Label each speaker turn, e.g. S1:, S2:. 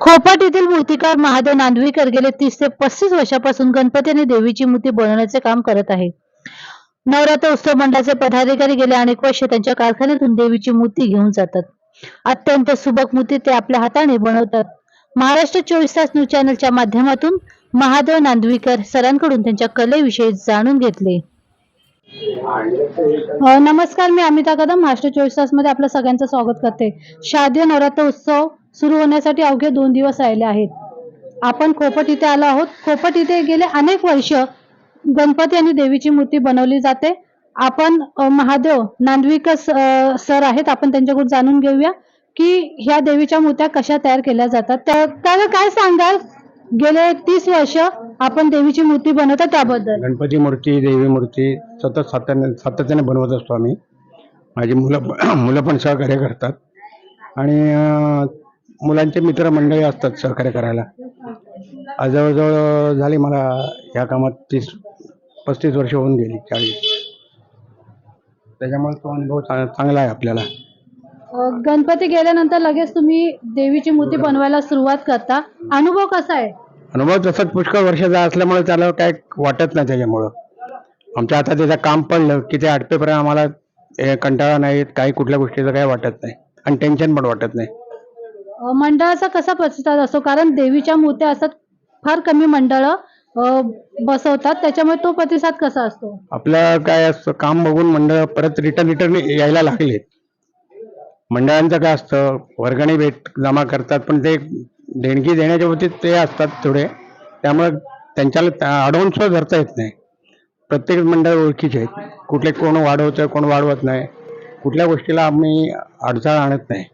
S1: खोपट येथील मूर्तीकार महादेव नांदवीकर गेले तीस ते पस्तीस वर्षापासून गणपती आणि देवीची मूर्ती बनवण्याचे काम करत आहे. नवरात्र उत्सव मंडळाचे पदाधिकारी गेले अनेक वर्ष त्यांच्या कारखान्यातून देवीची मूर्ती घेऊन जातात. अत्यंत सुबक मूर्ती ते आपल्या हाताने बनवतात. महाराष्ट्र चोवीस तास न्यूज चॅनलच्या माध्यमातून महादेव नांदवीकर सरांकडून त्यांच्या कलेविषयी जाणून घेतले. नमस्कार मी अमिता कदम. महाराष्ट्र चोवीस तासमध्ये आपलं सगळ्यांचं स्वागत करते. शारदीय नवरात्र उत्सव सुरू होण्यासाठी अवघे दोन दिवस राहिले आहेत. आपण खोपट इथे आलो आहोत. खोपट इथे गेले अनेक वर्ष गणपती आणि देवीची मूर्ती बनवली जाते. आपण महादेव नांदवीकर स- सर आहेत. आपण त्यांच्याकडून जाणून घेऊया की ह्या देवीच्या मूर्त्या कशा तयार केल्या जातात. त्या त्याला काय सांगाल? गेले तीस वर्ष आपण देवीची मूर्ती बनवतो त्याबद्दल.
S2: गणपती मूर्ती देवी मूर्ती सतत सातत्याने सातत्याने बनवत असतो आम्ही. माझी मुलं मुलं पण सहकार्य करतात. आणि मुलांचे मित्रमंडळी असतात सहकार्य करायला. आज जवळजवळ झाली मला ह्या कामात तीस पस्तीस वर्ष होऊन गेली चाळीस. त्याच्यामुळे तो अनुभव चा- चांगला आहे आपल्याला.
S1: अ, गणपती गेल्यानंतर लगेच तुम्ही देवीची मूर्ती बनवायला सुरुवात करता. अनुभव कसा आहे?
S2: अनुभव तसंच पुष्कळ वर्षाचा असल्यामुळे त्याला काय वाटत नाही त्याच्यामुळं. आमच्या हातात त्याचं काम पडलं की ते आटपेपर्यंत आम्हाला कंटाळा नाही येत, काही कुठल्या गोष्टीचं काही वाटत नाही. आणि टेन्शन पण वाटत नाही.
S1: मंडळाचा कसा प्रतिसाद असतो? कारण देवीच्या मूर्त्या असतात फार कमी मंडळ बसवतात. त्याच्यामुळे तो प्रतिसाद कसा असतो?
S2: आपलं काय असतं काम बघून मंडळ परत रिटर्न रिटर्न यायला लागले. मंडळांचं काय असतं वर्गणी भेट जमा करतात पण ते देणगी देण्याच्या बाबतीत ते असतात थोडे. त्यामुळे त्यांच्याला अडवून सुद्धा धरता येत नाही. प्रत्येक मंडळ ओळखीचे आहेत. कुठले कोण वाढवतं कोण वाढवत नाही. कुठल्या गोष्टीला आम्ही अडचण आणत नाही.